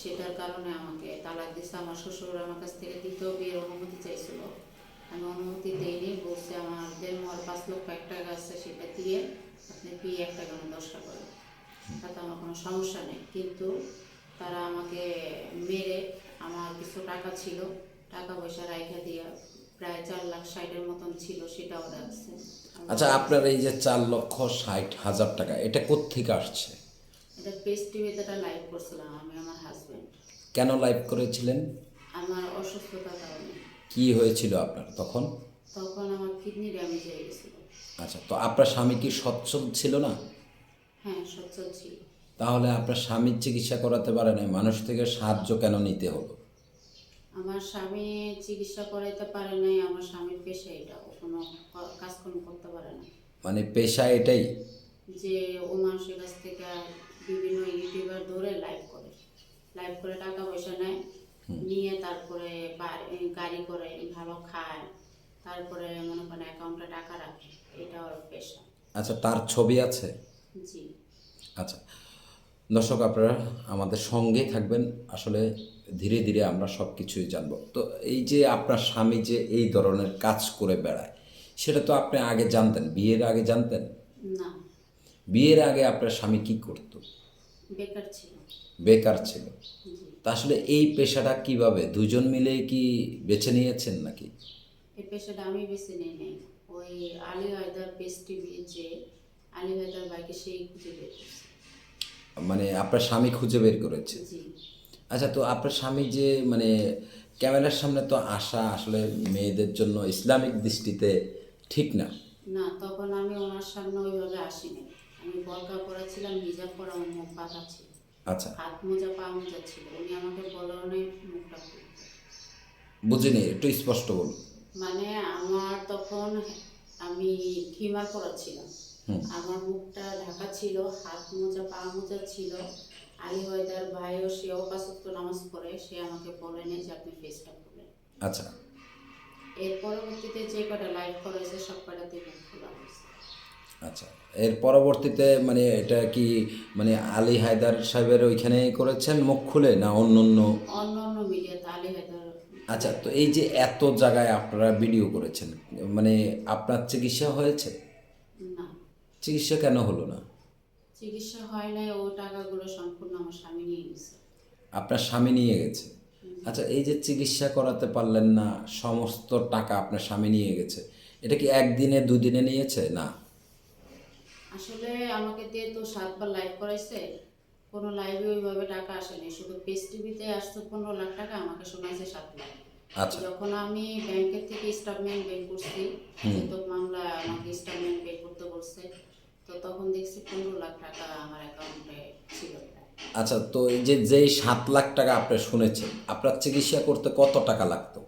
সেটার কারণে আমাকে তালাক দিচ্ছে আমার শ্বশুর আমার কাছ থেকে দ্বিতীয় বিয়ের অনুমতি চাইছিল। আমি অনুমতি দিইনি, বলছে আমাদের মর পাঁচ লক্ষ এক টাকা আছে, সেটা দিয়ে আপনি বিয়ে একটা কেন দশটা করেন তাতে আমার কোনো সমস্যা নেই। কিন্তু তারা আমাকে মেরে আমার কিছু টাকা ছিল, টাকা পয়সা রাইখা দিয়ে প্রায় চার লাখ ষাটের মতন ছিল, সেটাও রাখছে আচ্ছা আপনার এই যে চার লক্ষ ষাট হাজার টাকা, এটা কোত্থেকে আসছে? এটা টিভিতে একটা লাইভ করছিলাম আমি আমার হাজব্যান্ড কেন লাইভ করেছিলেন? আমার অসুস্থতার কারণে। কি হয়েছিল আপনার তখন? তখন আমার কিডনি ড্যামেজ হয়ে গেছিল। আচ্ছা তো আপনার স্বামী কি সচ্ছল ছিল না? হ্যাঁ সচ্ছল ছিল। তাহলে আপনার স্বামীর চিকিৎসা করাতে পারে না মানুষ থেকে সাহায্য কেন নিতে হলো? আমার স্বামী চিকিৎসা করাইতে পারে নাই আমার স্বামীর পেশা এটা ও কোনো কাজকর্ম করতে পারে না। মানে পেশা এটাই? যে ও মানুষের কাছ থেকে বিভিন্ন ইউটিউবার ধরে লাইভ করে। লাইভ করে টাকা পয়সা নেয় নিয়ে তারপরে গাড়ি করে ভালো খায় তারপরে মনে করেন অ্যাকাউন্টে টাকা রাখে। এটা ওর পেশা। আচ্ছা তার ছবি আছে? জি। আচ্ছা দর্শক আপনারা আমাদের সঙ্গে থাকবেন। আসলে ধীরে ধীরে আমরা সব কিছুই জানব। তো এই যে আপনার স্বামী যে এই ধরনের কাজ করে বেড়ায় সেটা তো আপনি আগে জানতেন বিয়ের আগে জানতেন? না। বিয়ের আগে আপনার স্বামী কি করত? বেকার ছিল। বেকার ছিল। তা আসলে এই পেশাটা কীভাবে? দুজন মিলে কি বেছে নিয়েছেন নাকি? এই পেশাটা আমি বেছে নিই নাই। ওই আলী হায়দার পেস টিভি যে আলী হায়দার বাইকে সেই খুঁজে বের মানে আপনার স্বামী খুঁজে বের করেছে? আচ্ছা তো আপনার স্বামী যে মানে ক্যামেরার সামনে তো আসা আসলে মেয়েদের জন্য ইসলামিক দৃষ্টিতে ঠিক না। না তখন আমি ওনার সামনে ওইভাবে আসিনি। আমি বরকা পড়েছিলাম হিজাব পরা মুখ বাঁধা ছিল। আচ্ছা। হাত মোজা পা মোজা ছিল। উনি আমাকে বলে অনেক মুখটা বুঝিনি একটু স্পষ্ট বলুন। মানে আমার তখন আমি পরা ছিলাম আমার মুখটা ঢাকা ছিল হাত মোজা পা মোজা ছিল। আলী ওয়েদার ভাইও সেও পাঁচক্ত নামাজ পড়ে। সে আমাকে বলেনি যে আপনি ফেসটা খুলেন। আচ্ছা। এর পরবর্তীতে যে কটা লাইভ করা হয়েছে সব কটাতে মুখ খোলা হয়েছে। আচ্ছা এর পরবর্তীতে মানে এটা কি মানে আলী হায়দার সাহেবের ওইখানে করেছেন মুখ খুলে না অন্য অন্য? অন্য অন্য মিডিয়াতে আলী হায়দার। আচ্ছা তো এই যে এত জায়গায় আপনারা ভিডিও করেছেন মানে আপনার চিকিৎসা হয়েছে? না। চিকিৎসা কেন হলো না? চিকিৎসা হয় নাই ও টাকাগুলো সম্পূর্ণ আমার স্বামী নিয়ে গেছে। আপনার স্বামী নিয়ে গেছে? আচ্ছা এই যে চিকিৎসা করাতে পারলেন না সমস্ত টাকা আপনার স্বামী নিয়ে গেছে এটা কি একদিনে দুদিনে নিয়েছে? না। আসলে আমাকে দিয়ে তো সাতবার লাইভ করাইছে। কোনো লাইভে ওইভাবে টাকা আসেনি। শুধু পেস টিভিতে আসতো পনেরো লাখ টাকা আমাকে শোনাইছে সাত লাখ আচ্ছা। যখন আমি ব্যাংকের থেকে স্টেটমেন্ট বের করছি তো মামলা আমাকে স্টেটমেন্ট বের করতে বলছে তো তখন দেখছি পনেরো লাখ টাকা আমার অ্যাকাউন্টে ছিল। আচ্ছা তো এই যে যেই সাত লাখ টাকা আপনি শুনেছেন আপনার চিকিৎসা করতে কত টাকা লাগতো?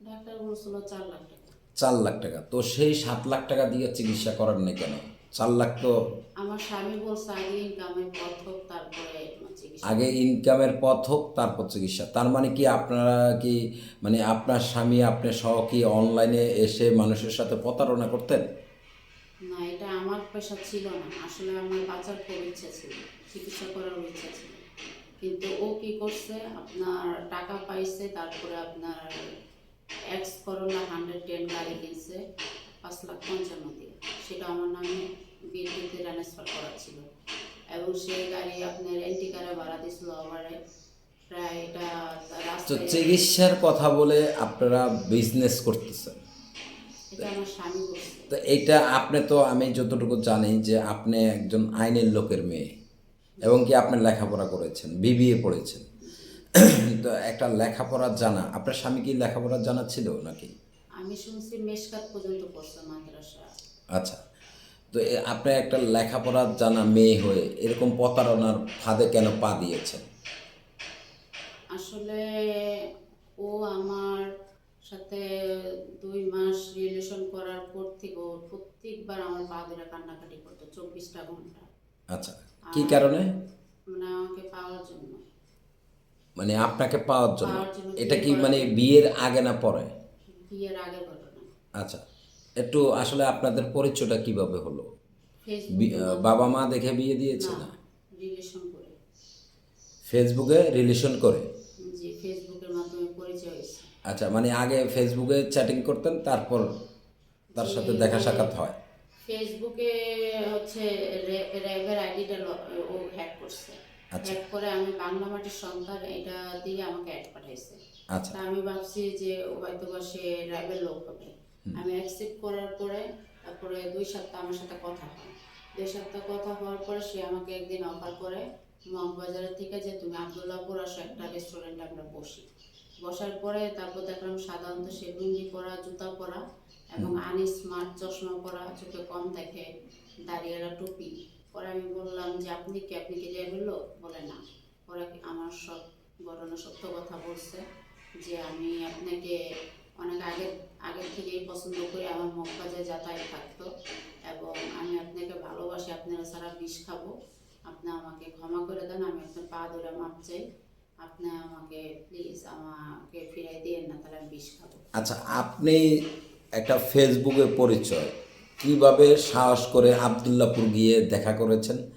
ডাক্তার বলছিল চার লাখ টাকা। চার লাখ টাকা। তো সেই সাত লাখ টাকা দিয়ে চিকিৎসা করার নেই কেন? চার লাখ তো আমার স্বামী বলছে আগে ইনকামের পথ হোক তারপরে আগে ইনকামের পথ হোক তারপর চিকিৎসা। তার মানে কি আপনারা কি মানে আপনার স্বামী আপনি সহ কি অনলাইনে এসে মানুষের সাথে প্রতারণা করতেন? না এটা আমার পেশা ছিল না। আসলে আমার বাচ্চার খুব ইচ্ছা ছিল চিকিৎসা করার ইচ্ছা ছিল। কিন্তু ও কি করছে আপনার টাকা পাইছে তারপরে আপনার এক্স করোনা হান্ড্রেড টেন গাড়ি কিনছে পাঁচ লাখ পঞ্চান্ন দিয়ে। সেটা আমার নামে বিএনপিতে ট্রান্সফার করা ছিল। এবং সেই গাড়ি আপনার এন্টিকারে ভাড়া প্রায় এটা তো চিকিৎসার কথা বলে আপনারা বিজনেস করতেছেন। এটা তো এইটা আপনি তো আমি যতটুকু জানি যে আপনি একজন আইনের লোকের মেয়ে এবং কি আপনি লেখাপড়া করেছেন বিবিএ পড়েছেন। তো একটা লেখাপড়া জানা আপনার স্বামী কি লেখাপড়া জানা ছিল নাকি? আমি শুনছি মেশকাত পর্যন্ত পড়ছে মাদ্রাসা। আচ্ছা তো আপনি একটা লেখাপড়া জানা মেয়ে হয়ে এরকম প্রতারণার ফাঁদে কেন পা দিয়েছেন? আসলে ও আমার সাথে দুই মাস রিলেশন করার পর থেকে ও প্রত্যেকবার আমার পা ধরে কান্নাকাটি করতো চব্বিশটা ঘণ্টা। আচ্ছা কি কারণে? মানে আমাকে পাওয়ার জন্য। মানে আপনাকে পাওয়ার জন্য? এটা কি মানে বিয়ের আগে না পরে? বিয়ের আগের ঘটনা। আচ্ছা। একটু আসলে আপনাদের পরিচয়টা কীভাবে হলো? বাবা মা দেখে বিয়ে দিয়েছে না রিলেশন করে। ফেসবুকে রিলেশন করে? জি ফেসবুকের মাধ্যমে পরিচয় হয়েছে। আচ্ছা মানে আগে ফেসবুকে চ্যাটিং করতেন তারপর তার সাথে দেখা সাক্ষাৎ হয়? ফেসবুকে হচ্ছে র্যাবের আইডিটা ও হ্যাক করছে। আচ্ছা। হ্যাক করে আমি বাংলা মাটির সন্তান এটা দিয়ে আমাকে অ্যাড পাঠাইছে। আচ্ছা। আমি ভাবছি যে হয়তো সে র্যাবের লোক হবে। আমি অ্যাকসেপ্ট করার পরে তারপরে দুই সপ্তাহ আমার সাথে কথা হয়। দুই সপ্তাহ কথা হওয়ার পরে সে আমাকে একদিন অফার করে মগবাজারের থেকে যে তুমি আবদুল্লাপুর আসো একটা রেস্টুরেন্টে আমরা বসি। বসার পরে তারপর দেখলাম সাধারণত সে লুঙ্গি পরা জুতা পরা এবং আনি স্মার্ট চশমা পরা চোখে কম দেখে দাঁড়িয়েরা টুপি। পরে আমি বললাম যে আপনি কি আপনি কি র্যাবের লোক বলে না। পরে আমার সব ঘটনা সত্য কথা বলছে যে আমি আপনাকে অনেক আগে আগের থেকেই পছন্দ করি আমার মগবাজে যাতায়াত থাকতো। এবং আমি আপনাকে ভালোবাসি আপনারা সারা বিষ খাব। আপনি আমাকে ক্ষমা করে দেন আমি আপনার পা ধরে মাপ চাই। আপনি আমাকে প্লিজ আমাকে ফিরাই দিয়েন না তাহলে আমি বিষ খাব। আচ্ছা আপনি একটা ফেসবুকে পরিচয়। কীভাবে সাহস করে আবদুল্লাপুর গিয়ে দেখা করেছেন?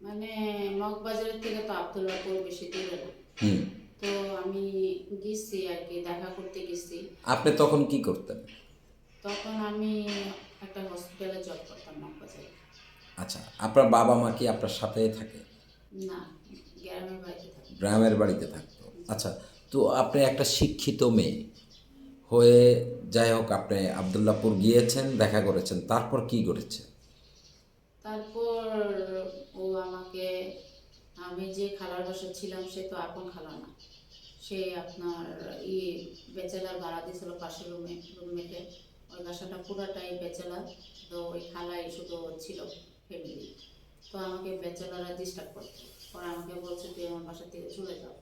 মানে মগবাজারের থেকে তো আবদুল্লাপুর বেশি দূরে না। হুম। তো আমি গেছি আর কি দেখা করতে গেছি। আপনি তখন কি করতেন? তখন আমি একটা হসপিটালে জব করতাম মগবাজারে আচ্ছা আপনার বাবা মা কি আপনার সাথে থাকে? না গ্রামের বাড়িতে থাকি। গ্রামের বাড়িতে থাকতো। আচ্ছা তো আপনি একটা শিক্ষিত মেয়ে হয়ে যাই হোক আপনি আবদুল্লাপুর গিয়েছেন দেখা করেছেন তারপর কি করেছে? তারপর ও আমাকে আমি যে খালার বাসা ছিলাম সে তো আপন খালা না সে আপনার ই বেচেলার ভাড়া দিয়েছিল পাশের রুমে, রুমমেটে। ওই বাসাটা পুরাটাই বেচেলার তো ওই খালাই শুধু ছিল ফ্যামিলি তো আমাকে বেচেলারা ডিস্টার্ব করতো। পরে আমাকে বলছে, তুই আমার বাসা থেকে চলে যাও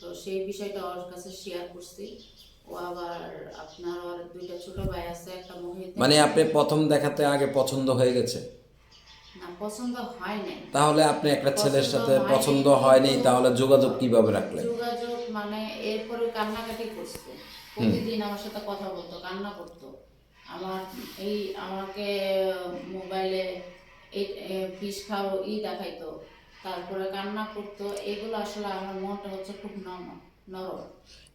তো সেই বিষয়টা ওর কাছে শেয়ার করছি। ও আবার আপনার দুইটা ছোট ভাই আছে, একটা মহিলা। মানে আপনি প্রথম দেখাতে আগে পছন্দ হয়ে গেছে না পছন্দ হয় নাই তাহলে আপনি একটা ছেলের সাথে পছন্দ হয়নি, তাহলে যোগাযোগ কীভাবে রাখলেন? যোগাযোগ মানে এরপরে কান্নাকাটি করছে। প্রতিদিন আমার সাথে কথা বলতো কান্না করতো। আমার এই আমাকে মোবাইলে বিষ খাও ই দেখাইতো। তারপরে কান্না করতো। এগুলো আসলে আমার মনটা হচ্ছে খুব নরম।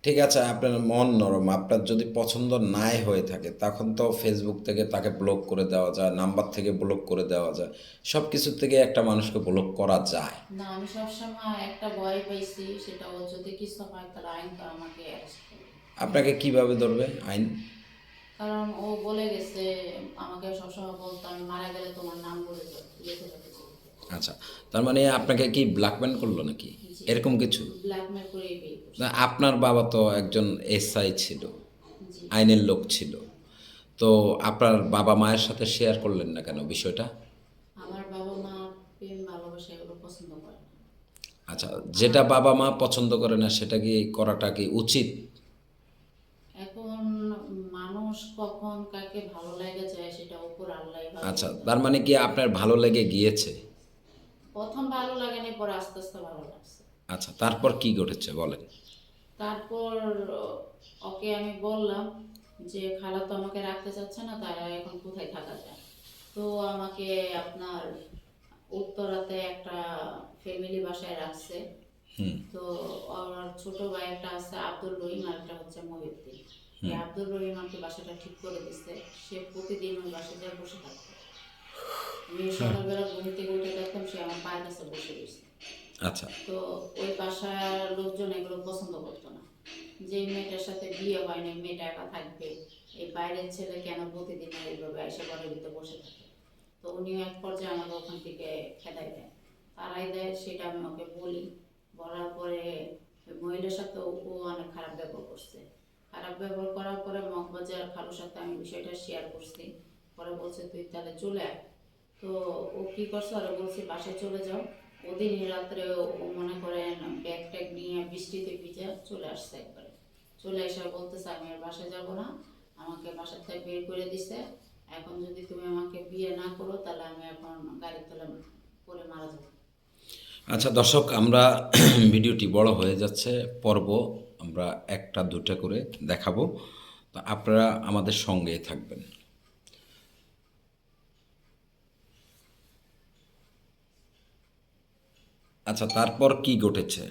ঠিক আছে আপনার মন নরম। আপনার যদি পছন্দ নাই হয়ে থাকে তখন তো ফেসবুক থেকে তাকে ব্লক করে দেওয়া যায় নাম্বার থেকে ব্লক করে দেওয়া যায়। সব কিছুর থেকে একটা মানুষকে ব্লক করা যায়। না আমি সবসময় একটা ভয় পাইছি সেটা ও যদি কিছু হয় তাহলে আইন তো আমাকে আপনাকে কীভাবে ধরবে আইন? কারণ ও বলে গেছে আমাকে সবসময় বলতো আমি মারা গেলে তোমার নাম বলে যেতে আচ্ছা তার মানে আপনাকে কি ব্ল্যাকমেল করল নাকি? এরকম কিছু? না আপনার বাবা তো একজন এসআই ছিল আইনের লোক ছিল। তো আপনার বাবা মায়ের সাথে শেয়ার করলেন না কেন বিষয়টা? আমার বাবা মা পছন্দ করে আচ্ছা যেটা বাবা মা পছন্দ করে না সেটা কি করাটা কি উচিত? এখন মানুষ কখন কাকে ভালো লাগে যায় সেটা উপর আল্লাহ আচ্ছা তার মানে কি আপনার ভালো লেগে গিয়েছে? প্রথম ভালো লাগে না পরে আস্তে আস্তে ভালো লাগছে। আচ্ছা তারপর কি ঘটেছে বলেন? তারপর ওকে আমি বললাম যে খালা তো আমাকে রাখতে চাচ্ছে না তারা এখন কোথায় থাকা যায়? তো আমাকে আপনার উত্তরাতে একটা ফ্যামিলি বাসায় রাখছে। তো ওর ছোট ভাই একটা আছে আব্দুল রহিম আর একটা হচ্ছে মহিউদ্দিন। আব্দুল রহিম আমাকে বাসাটা ঠিক করে দিচ্ছে সে প্রতিদিন ওই বাসায় বসে থাকতো। সকালবেলা ঘুম থেকে উঠে দেখতাম সে আমার পায়ের কাছে বসে রয়েছে। আচ্ছা। তো ওই বাসার লোকজন এগুলো পছন্দ করতো না। যে মেয়েটার সাথে বিয়ে হয় না মেয়েটা একা থাকবে এই বাইরের ছেলে কেন প্রতিদিন এইভাবে এসে ঘরের ভিতরে বসে থাকে? তো উনিও এক পর্যায়ে আমাকে ওখান থেকে খেদাই দেয়। তারাই দেয় সেটা আমি ওকে বলি। বলার পরে মহিলার সাথে ও ও অনেক খারাপ ব্যবহার করছে। খারাপ ব্যবহার করার পরে মগবাজার খালুর সাথে আমি বিষয়টা শেয়ার করছি। পরে বলছে, তুই তাহলে চলে আয়। তো ও কি করছে? ওরা বলছে, বাসায় চলে যাও। ওদিন রাত্রে ও মনে করেন ব্যাগ ট্যাগ নিয়ে বৃষ্টিতে ভিজে চলে আসছে একবারে। চলে এসে বলতেছে, আমি আর বাসায় যাব না। আমাকে বাসা থেকে বের করে দিছে। এখন যদি তুমি আমাকে বিয়ে না করো, তাহলে আমি এখন গাড়ির তলে পরে মারা যাব। আচ্ছা দর্শক, আমরা ভিডিওটি বড় হয়ে যাচ্ছে। পর্ব আমরা একটা, দুটা করে দেখাবো। তো আপনারা আমাদের সঙ্গে থাকবেন। আচ্ছা তারপর কি ঘটেছে?